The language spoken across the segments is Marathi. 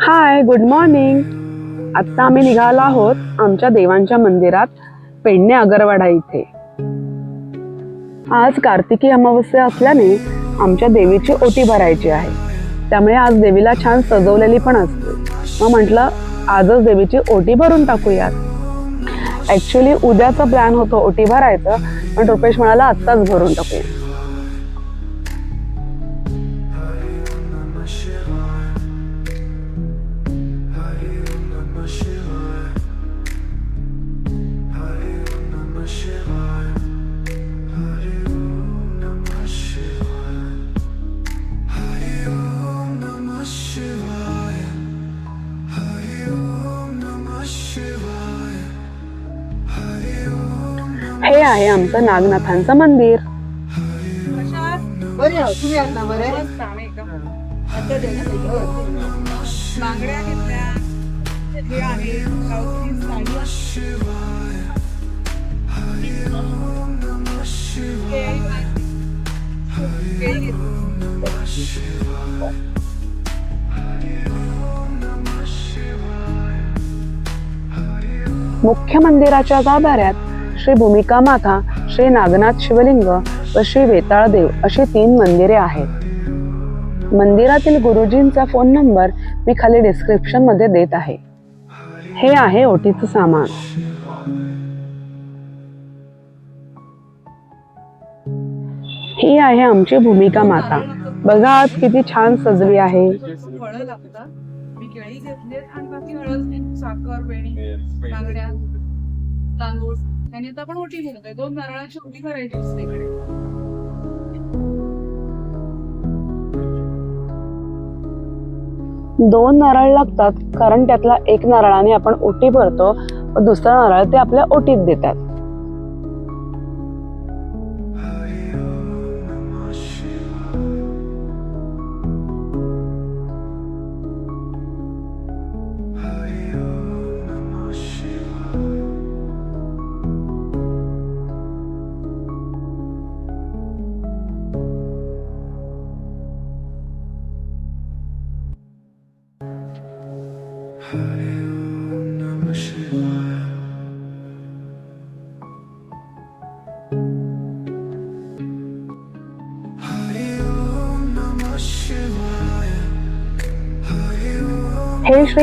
हाय गुड मॉर्निंग आत्ता आम्ही निघालो आहोत आमच्या देवांच्या मंदिरात पेडणे अगरवाडा इथे. आज कार्तिकी अमावस्या असल्याने आमच्या देवीची ओटी भरायची आहे. त्यामुळे आज देवीला छान सजवलेली पण असते. मग म्हटलं आजच देवीची ओटी भरून टाकूयात. ॲक्च्युली उद्याचा प्लॅन होतो ओटी भरायचं पण रुपेश म्हणाला आत्ताच भरून टाकूया. आहे आमचं नागनाथांचं मंदिर. हे. मुख्य मंदिराच्या गाभाऱ्यात श्री भूमिका माता श्री नागनाथ शिवलिंग व श्री वेताळ देव अशी तीन मंदिरे आहेत. मंदिरातील गुरुजींचा फोन नंबर मी खाली डिस्क्रिप्शनमध्ये देत आहे. हे आहे ओटीचं सामान. ही आहे आमची भूमिका माता. बघा आज किती छान सजली आहे. तांदूळ. आणि आता आपण ओटी भरतोय दोन नारळाची ओटी करायची असते इकडे. दोन नारळ लागतात कारण त्यातला एक नारळाने आपण ओटी भरतो व दुसरा नारळ ते आपल्या ओटीत देतात. हे श्री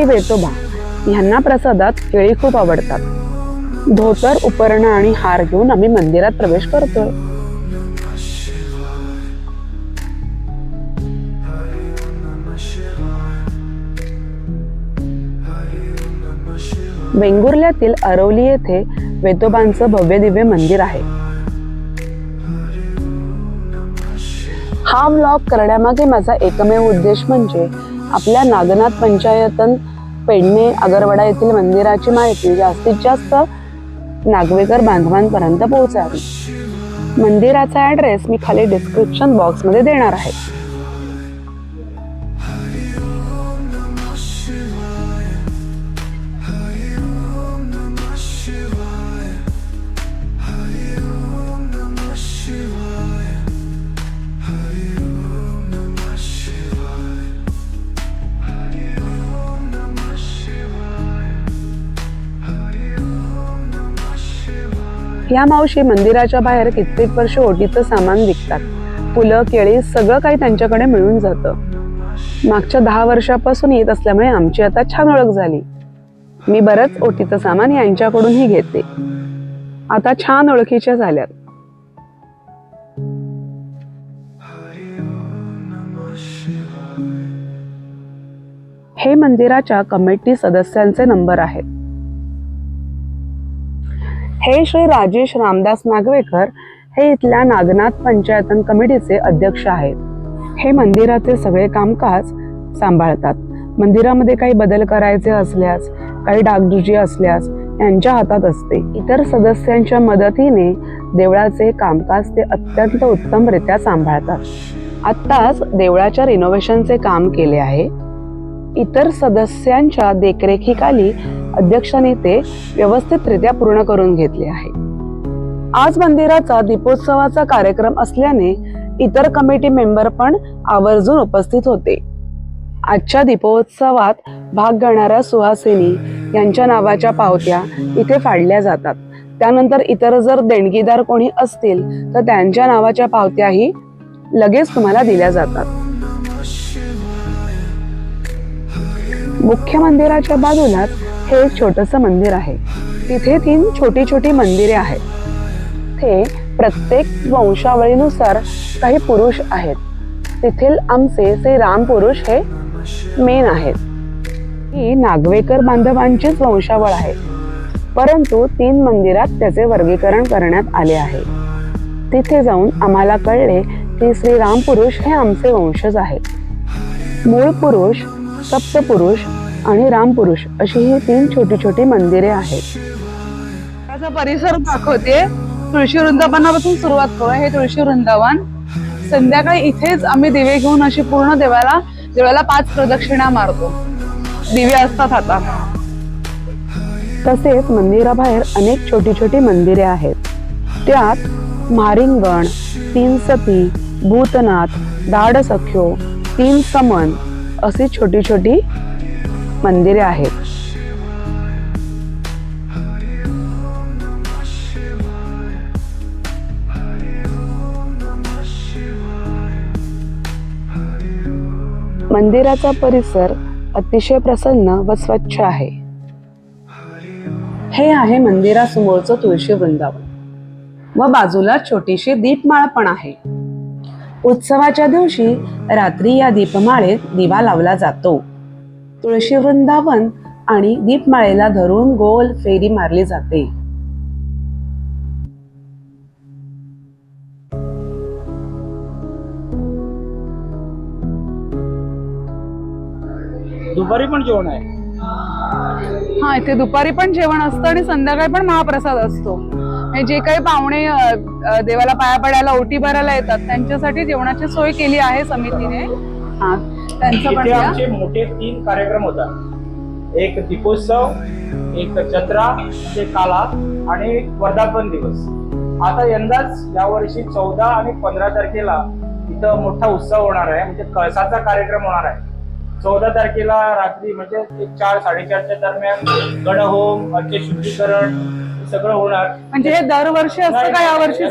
वेतोबा यांना प्रसादात केळी खूप आवडतात. धोतर उपरणं आणि हार घेऊन आम्ही मंदिरात प्रवेश करतोय. वेंगुर्ल्यातील अरवली येथे वेतोबांचं भव्य दिव्य मंदिर आहे. हा ब्लॉग करण्यामागे माझा एकमेव उद्देश म्हणजे आपल्या नागनाथ पंचायतन पेडणे अगरवाडा येथील मंदिराची माहिती जास्तीत जास्त नागवेकर बांधवांपर्यंत पोहोचावी. मंदिराचा ऍड्रेस मी खाली डिस्क्रिप्शन बॉक्समध्ये देणार आहे. या मावशी मंदिराच्या बाहेर कित्येक वर्ष ओटीचं सामान विकतात. फुलं केळी सगळं काही त्यांच्याकडे मिळून जातं. मागच्या दहा वर्षापासून येत असल्यामुळे आमची आता छान ओळख झाली. मी बरंच ओटीचं सामान यांच्याकडूनही घेते. आता छान ओळखीच्या झाल्यात. हे मंदिराच्या कमिटी सदस्यांचे नंबर आहेत. हे श्री राजेश रामदास नागवेकर हे इथल्या नागनाथ पंचायतन कमिटीचे अध्यक्ष आहेत. हे मंदिराचे सगळे कामकाज सांभाळतात. मंदिरामध्ये काही बदल करायचे असल्यास काही डागडुजी असल्यास यांच्या हातात असते. इतर सदस्यांच्या मदतीने देवळाचे कामकाज ते अत्यंत उत्तमरित्या सांभाळतात. आत्ताच देवळाच्या रिनोव्हेशनचे काम केले आहे. इतर सदस्यांच्या देखरेखीखाली अध्यक्षांनी ते व्यवस्थितरित्या पूर्ण करून घेतले आहे. आज मंदिराचा दीपोत्सवाचा कार्यक्रम असल्याने इतर कमिटी मेंबर पण आवर्जून उपस्थित होते. आजच्या दीपोत्सवात भाग घेणाऱ्या सुहासिनी यांच्या नावाच्या पावत्या इथे फाडल्या जातात. त्यानंतर इतर जर देणगीदार कोणी असतील तर त्यांच्या नावाच्या पावत्याही लगेच तुम्हाला दिल्या जातात. मुख्य मंदिराच्या बाजूलाच हे एक छोटस मंदिर आहे. तिथे तीन छोटी छोटी मंदिरे आहेत. ते प्रत्येक वंशावळीनुसार काही पुरुष आहेत. तेथील आमचे श्री राम पुरुष हे मेन आहेत. ही नागवेकर बांधवांचीच वंशावळ आहे. परंतु तीन मंदिरात त्याचे वर्गीकरण करण्यात आले आहे. तिथे जाऊन आम्हाला कळले की श्री राम पुरुष हे आमचे वंशज आहेत. मूळ पुरुष सप्तपुरुष आणि रामपुरुष अशी ही तीन छोटी छोटी मंदिरे आहेत. त्याचा परिसर दाखवते तुळशी वृंदावनापासून सुरुवात करू. हे तुळशी वृंदावन संध्याकाळी इथेच आम्ही दिवे घेऊन अशी पूर्ण देवाला देवाला पाच प्रदक्षिणा मारतो. दिवे असतात आता. तसेच मंदिराबाहेर अनेक छोटी छोटी मंदिरे आहेत. त्यात म्हारिंगण तीन सती भूतनाथ दाड सख्यो तीन समन अशी छोटी छोटी मंदिरे आहेत. मंदिराचा परिसर अतिशय प्रसन्न व स्वच्छ आहे. हे आहे मंदिरासमोरचं तुळशी वृंदावन. व बाजूला छोटीशी दीपमाळ पण आहे. उत्सवाच्या दिवशी रात्री या दीपमाळेत दिवा लावला जातो. तुळशी वृंदावन आणि दीपमाळेला धरून गोल फेरी मारली जाते. दुपारी पण जेवण आहे? हा इथे दुपारी पण जेवण असतं आणि संध्याकाळी पण महाप्रसाद असतो. जे काही पाहुणे देवाला पाया पडायला ओटी भरायला येतात त्यांच्यासाठी जेवणाची सोय केली आहे समितीने. हा त्यांचं इथे. आमचे मोठे तीन कार्यक्रम होतात. एक दीपोत्सव एक जत्रा ते काला आणि वर्धापन दिवस. आता यंदाच यावर्षी चौदा आणि पंधरा तारखेला इथं मोठा उत्सव होणार आहे. म्हणजे कळसाचा कार्यक्रम होणार आहे. चौदा तारखेला रात्री म्हणजे एक चार साडेचारच्या दरम्यान गणहोम शुद्धीकरण सगळं होणार. म्हणजे हे दरवर्षी असतं का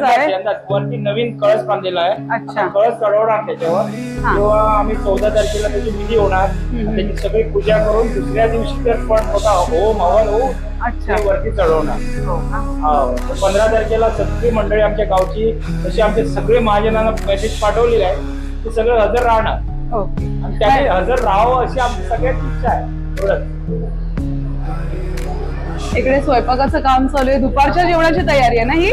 आहे? यंदाच वरती नवीन कळस बांधलेला आहे. अच्छा. कळस चढवणार त्याच्यावर. हा. तेव्हा आम्ही चौदा तारखेला त्याची विधी होणार. त्याची सगळी पूजा करून दुसऱ्या दिवशी तर पण होता होम हवन होऊन अच्छा. ते वरती चढवणार. हो? हा. पंधरा तारखेला सगळी मंडळी आमच्या गावची तशी आमचे सगळे महाजनांना मेसेज पाठवलेले आहे ते सगळं हजर राहणार. आणि त्याने हजर राहावं अशी आमची सगळ्यात इच्छा आहे. एवढंच. इकडे स्वयंपाकाचं काम चालू आहे. दुपारच्या जेवणाची तयारी आहे ना ही?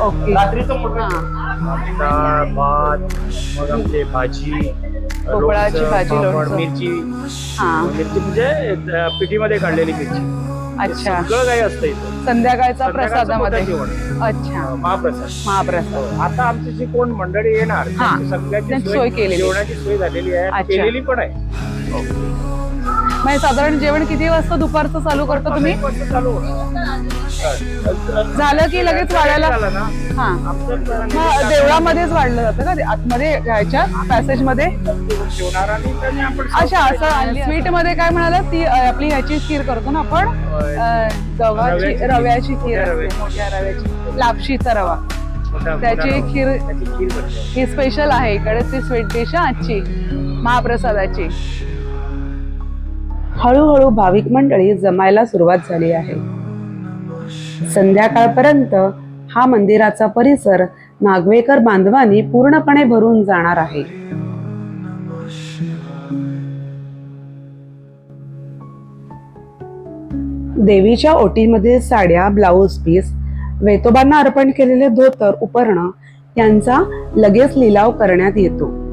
ओके. रात्रीचं मोठं हा. डाळ भात मग आमचे भाजी लोणचं, भाजी, लोणचं. मिरची. हा. मिरची म्हणजे पिठीमध्ये काढलेली मिरची. अच्छा. सगळं काही असतं इथं. संध्याकाळचा संध्याकाळचं प्रसादामध्ये. मोठं जेवण. अच्छा. महाप्रसाद. महाप्रसाद. आता आमची जी कोण मंडळी येणार हा. त्यांची सगळ्याची त्यांची सोय सोय केलेली. जेवणाची सोय झालेली आहे. अच्छा. केलेली पण आहे. म्हणजे साधारण जेवण किती वाजता दुपारचं चालू करता तुम्ही. झालं की लगेच वाढायला? हा. मग देवळामध्येच वाढलं जातं का? ते आतमध्ये ह्याच्या पॅसेजमध्ये अच्छा असं स्वीटमध्ये काय म्हणाला ती आपली ह्याची खीर करतो ना आपण? गव्हाची रव्याची खीर. मोठ्या रव्याची. लापशीचा रवा. त्याची खीर ही स्पेशल आहे. इकडे स्वीट डिश आजची. महाप्रसादाची. हळूहळू भाविक मंडळी जमायला सुरुवात झाली आहे. संध्याकाळपर्यंत हा मंदिराचा परिसर नागवेकर बांधवांनी पूर्णपणे भरून जाणार आहे. देवीच्या ओटीमध्ये साड्या ब्लाऊज पीस वेतोबांना अर्पण केलेले धोतर उपरणं यांचा लगेच लिलाव करण्यात येतो.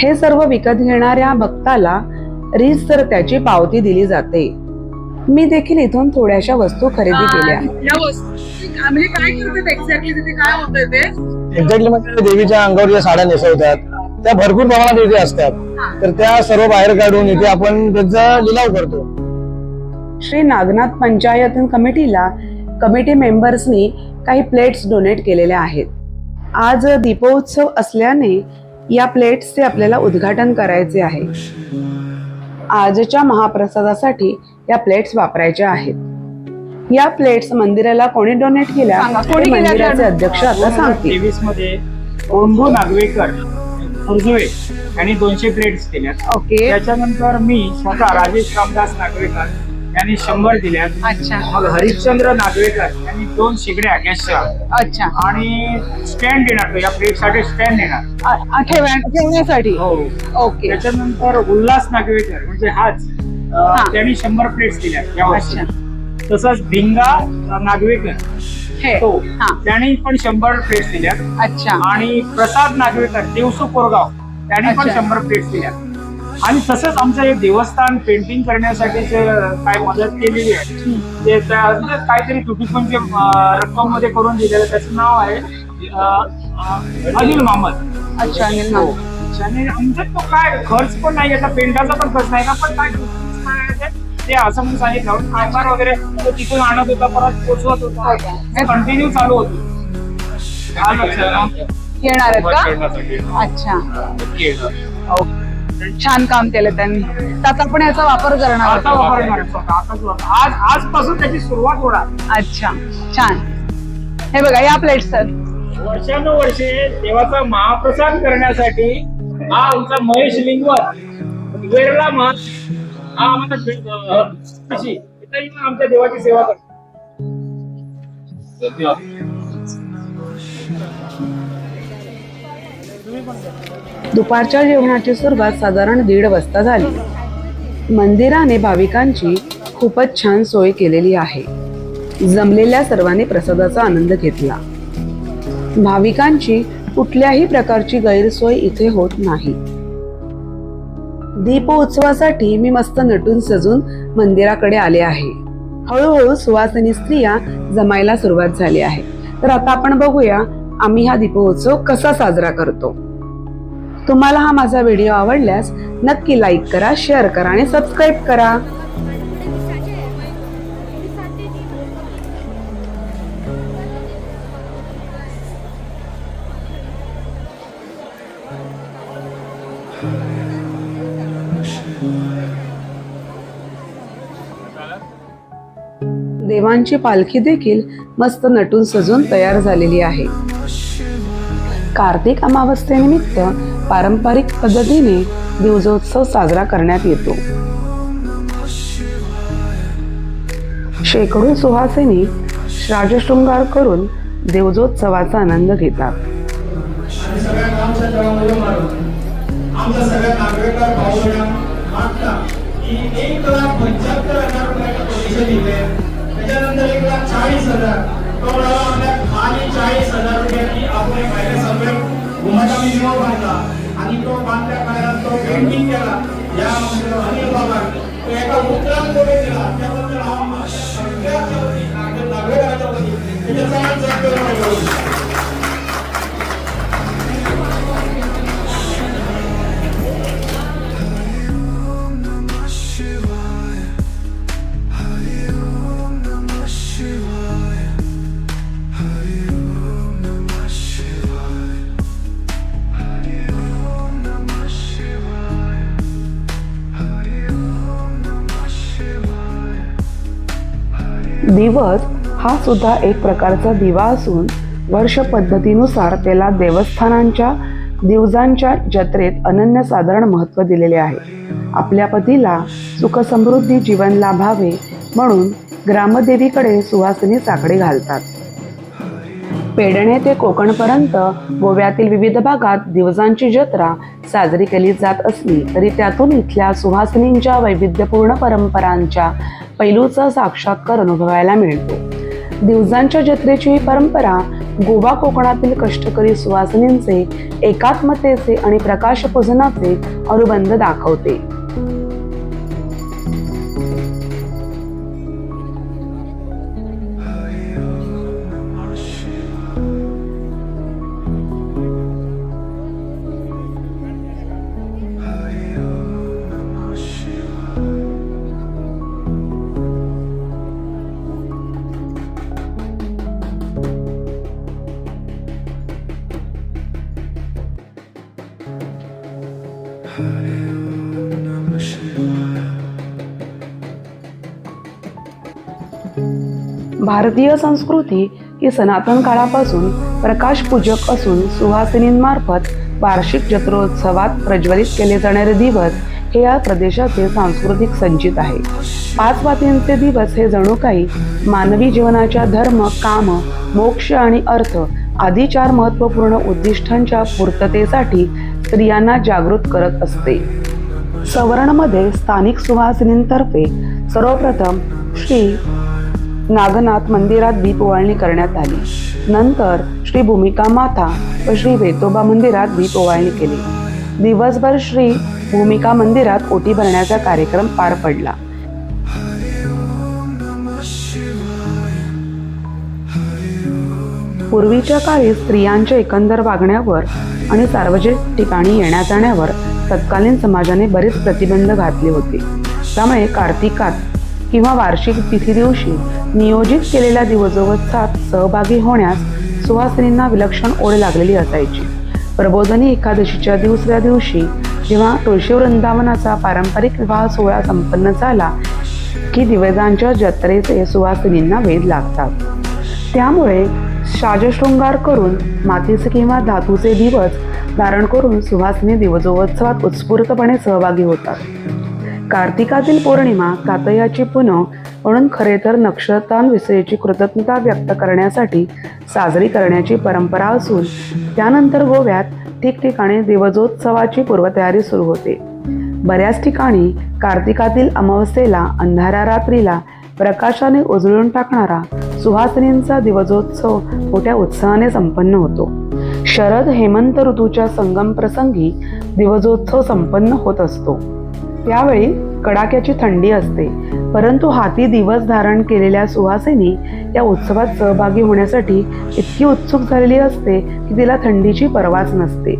हे सर्व विकत घेणाऱ्या भक्ताला रीस तर त्याची पावती दिली जाते. मी देखील इथून थोड्याशा वस्तू खरेदी केल्या. म्हणजे काय करतात एक्झॅक्टली तिथे काय होतंय ते? एक्झॅक्टली म्हणजे देवीच्या अंगावर ज्या साड्या नेसवतात त्या भरपूर प्रमाणात इथे असतात. तर त्या सर्व बाहेर काढून इथे आपण त्याचा लिलाव करतो. श्री नागनाथ पंचायतन कमिटीला कमिटी मेंबर्सनी काही प्लेट्स डोनेट केलेल्या आहेत. आज दीपोत्सव असल्याने या प्लेट्सचे आपल्याला उद्घाटन करायचे आहे. आजच्या महाप्रसादासाठी या प्लेट्स वापरायच्या आहेत. या प्लेट्स मंदिराला कोणी डोनेट केल्या? सांगा, ते कोणी केल्या मंदिराचे? अध्यक्ष आता सांगतील. मध्ये ओंभू नागवेकर फुरजुळे यांनी दोनशे प्लेट्स दिल्या ओके. त्याच्यानंतर मी स्वतः राजेश रामदास नागवेकर यांनी शंभर दिल्या अच्छा. मग हरिश्चंद्र नागवेकर यांनी दोन शिगड्या गॅसच्या अच्छा. आणि स्टँड देणार तो या प्लेटसाठी स्टँड देणार. ठेवण्यासाठी. हो. ओके. त्याच्यानंतर उल्हास नागवेकर म्हणजे हाच हा. त्यांनी शंभर प्लेट्स दिल्या या वर्षी. तसंच भिंगा अं, नागवेकर. हे तो हा. त्यांनी पण शंभर प्लेट्स दिल्या. अच्छा. आणि प्रसाद नागवेकर देवसू कोरगाव त्यांनी पण अच्छा. शंभर प्लेट्स दिल्या. आणि तसंच आमचं हे देवस्थान पेंटिंग करण्यासाठी जे काय मदत केलेली आहे ते काहीतरी तुटीपुंज रक्कममध्ये करून दिलेलं त्याचं नाव आहे अनिल मामद. अच्छा अनिल हो. आणि आमच्यात तो काय खर्च पण नाही याचा पेंटाचा पण खर्च नाही का पण काय ते- ते असं म्हणून सांगितलं. वगैरे तो तिथून आणत होता परत पोचवत होता. हे कंटिन्यू चालू होतं? येणार आहेत का? अच्छा. ओके. छान काम केलं त्यांनी. आता आपण याचा वापर करणार आता आहोत. आताच वापर- आज आजपासून त्याची सुरुवात होणार. अच्छा छान. हे बघा या प्लेट्स आहेत वर्षानुवर्षे देवाचा महाप्रसाद करण्यासाठी हा आमचा महेश लिंगवर वेरला महा हा आम्हाला भेट- अं, कशी इथं येऊन आमच्या देवाची सेवा करतो. दुपारच्या जेवणाची सुरुवात साधारण दीड वाजता झाली. मंदिराने भाविकांची खूपच छान सोय केलेली आहे. जमलेल्या सर्वांनी प्रसादाचा आनंद घेतला. भाविकांची कुठल्याही प्रकारची गैरसोय इथे होत नाही. दीपोत्सवासाठी मी मस्त नटून सजून मंदिराकडे आले आहे. हळूहळू सुवासिनी स्त्रिया जमायला सुरुवात झाली आहे. तर आता आपण बघूया आम्ही हा दीपोत्सव कसा साजरा करतो? तुम्हाला हा माझा व्हिडिओ आवडल्यास नक्की लाईक करा शेअर करा आणि सबस्क्राईब करा. देवांची पालखी देखील मस्त नटून सजून तयार झालेली आहे. कार्तिक अमावस्येनिमित्त पारंपरिक पद्धतीने दिवजोत्सव साजरा करण्यात येतो. शेकडो सुहासिनी राजशृंगार करून देवजोत्सवाचा आनंद घेतात. हजार चाळीस हजार रुपये म्हणाला आपल्या खाली चाळीस हजार रुपयाची आपण एक महिला सगळे घुमाचा मिनिमम बांधला आणि तो बांधल्या काळात तो पेंटिंग केला या म्हणजे अनिल बाबा तो एका उत्तरात कोणी दिला त्याबद्दल हा माझ्या सगळ्याच्या वतीने, नागरिक- नागरिकांच्या वतीने त्याच्या सगळ्यांचा दिवस हा सुद्धा एक प्रकारचा दिवा असून वर्ष पद्धतीनुसार त्याला देवस्थानांच्या दिवसांच्या जत्रेत अनन्यसाधारण महत्त्व दिलेले आहे. आपल्या पतीला सुखसमृद्धी जीवन लाभावे म्हणून ग्रामदेवीकडे सुहासिनी साकडे घालतात. पेडणे ते कोकणपर्यंत गोव्यातील विविध भागात दिवसांची जत्रा साजरी केली जात असली तरी त्यातून इथल्या सुहासिनींच्या वैविध्यपूर्ण परंपरांच्या पैलूचा साक्षात्कार अनुभवायला मिळतो. दिवसांच्या जत्रेची ही परंपरा गोवा कोकणातील कष्टकरी सुवासिनींचे एकात्मतेचे आणि प्रकाशपूजनाचे अनुबंध दाखवते. भारतीय संस्कृती ही सनातन काळापासून प्रकाशपूजक असून सुहासिनींमार्फत वार्षिक जत्रोत्सवात प्रज्वलित केले जाणारे दिवस हे या प्रदेशाचे सांस्कृतिक संचित आहे. पाच वातींचे दिवस हे जणू काही मानवी जीवनाच्या धर्म काम मोक्ष आणि अर्थ आदी चार महत्त्वपूर्ण उद्दिष्टांच्या पूर्ततेसाठी स्त्रियांना जागृत करत असते. सवर्णमध्ये स्थानिक सुहासिनींतर्फे सर्वप्रथम श्री नागनाथ मंदिरात दीपवाळणी करण्यात आली. नंतर श्री भूमिका माता व श्री वेतोबा मंदिरात दीपवाळणी केली. दिवसभर श्री भूमिका मंदिरात ओटी भरण्याचा कार्यक्रम पार पडला. पूर्वीच्या काळी स्त्रियांच्या एकंदर वागण्यावर आणि सार्वजनिक ठिकाणी येण्या जाण्यावर तत्कालीन समाजाने बरेच प्रतिबंध घातले होते. त्यामुळे कार्तिकात किंवा वार्षिक तिथी दिवशी नियोजित केलेल्या दिवसोत्सवात सहभागी होण्यास सुहासिनींना विलक्षण ओढ लागलेली असायची. प्रबोधनी एकादशीच्या दुसऱ्या दिवशी जेव्हा तुळशी वृंदावनाचा पारंपरिक विवाह सोहळा संपन्न झाला की दिवजांच्या जत्रेचे सुहासिनींना वेध लागतात. त्यामुळे शाजशृंगार करून मातीचे किंवा धातूचे दिवस धारण करून सुहासिनी दिवसोत्सवात उत्स्फूर्तपणे सहभागी होतात. कार्तिकातील पौर्णिमा कातयाची पुनव म्हणून खरे तर नक्षत्रांविषयीची कृतज्ञता व्यक्त करण्यासाठी साजरी करण्याची परंपरा असून त्यानंतर गोव्यात ठिकठिकाणी दिवजोत्सवाची पूर्वतयारी सुरू होते. बऱ्याच ठिकाणी कार्तिकातील अमावस्येला अंधाऱ्या रात्रीला प्रकाशाने उजळून टाकणारा सुहासिनींचा दिवजोत्सव मोठ्या उत्साहाने संपन्न होतो. शरद हेमंत ऋतूच्या संगम प्रसंगी दिवजोत्सव संपन्न होत असतो. त्यावेळी कडाक्याची थंडी असते. परंतु हाती दिवस धारण केलेल्या सुहासिनी या उत्सवात सहभागी होण्यासाठी इतकी उत्सुक झालेली असते की तिला थंडीची पर्वाच नसते.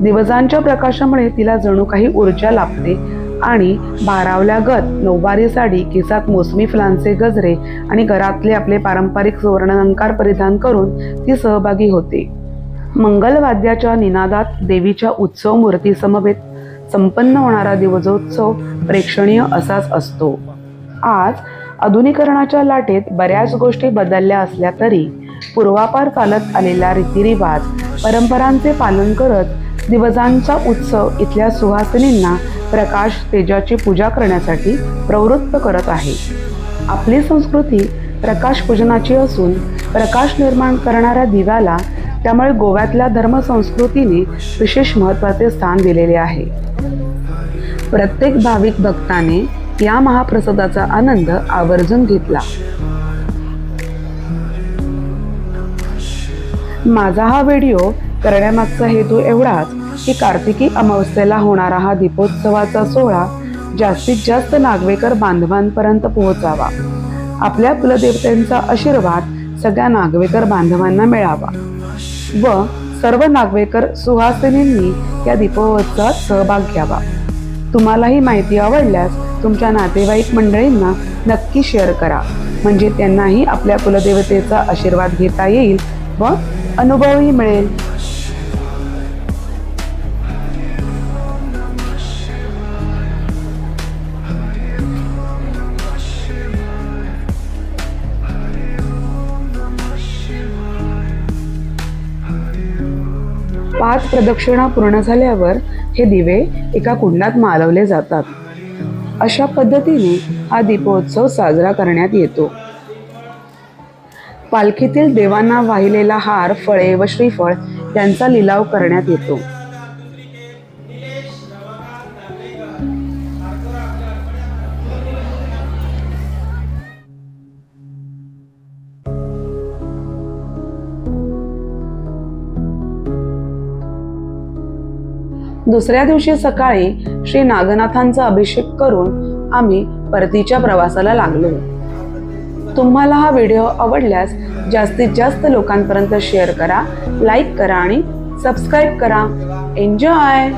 दिवसांच्या प्रकाशामुळे तिला जणू काही ऊर्जा लाभते आणि भारावल्यागत नऊवारी साडी केसात मोसमी फुलांचे गजरे आणि घरातले आपले पारंपरिक सुवर्णअंकार परिधान करून ती सहभागी होते. मंगलवाद्याच्या निनादात देवीच्या उत्सव मूर्तीसमवेत संपन्न होणारा दिवसोत्सव प्रेक्षणीय असाच असतो. आज आधुनिकरणाच्या लाटेत बऱ्याच गोष्टी बदलल्या असल्या तरी पूर्वापार चालत आलेला रीतिरिवाज परंपरांचे पालन करत दिवसांचा उत्सव इथल्या सुहासिनींना प्रकाश तेजाची पूजा करण्यासाठी प्रवृत्त करत आहे. आपली संस्कृती प्रकाश पूजनाची असून प्रकाश निर्माण करणाऱ्या दिव्याला त्यामुळे गोव्यातल्या धर्मसंस्कृतीने विशेष महत्त्वाचे स्थान दिलेले आहे. प्रत्येक भाविक भक्ताने या महाप्रसादाचा आनंद आवर्जून घेतला. माझा हा व्हिडिओ करण्यामागचा हेतू एवढाच की कार्तिकी अमावस्येला होणारा हा दीपोत्सवाचा सोहळा जास्तीत जास्त नागवेकर बांधवांपर्यंत पोहोचावा. आपल्या कुलदेवतेंचा आशीर्वाद सगळ्या नागवेकर बांधवांना मिळावा. व सर्व नागवेकर सुहासिनींनी या दीपोत्सवात सहभाग घ्यावा. तुम्हाला ही माहिती आवडल्यास तुमच्या नातेवाईक मंडळींना नक्की शेअर करा. म्हणजे त्यांनाही आपल्या कुलदेवतेचा आशीर्वाद घेता येईल व अनुभवही मिळेल. पाच प्रदक्षिणा पूर्ण झाल्यावर हे दिवे एका कुंडात मालवले जातात. अशा पद्धतीने हा दीपोत्सव साजरा करण्यात येतो. पालखीतील देवांना वाहिलेला हार फळे व श्रीफळ यांचा लिलाव करण्यात येतो. दुसऱ्या दिवशी सकाळी श्री नागनाथांचा अभिषेक करून आम्ही परतीच्या प्रवासाला लागलो. तुम्हाला हा व्हिडिओ आवडल्यास जास्तीत जास्त लोकांपर्यंत शेअर करा लाईक करा आणि सबस्क्राईब करा. एन्जॉय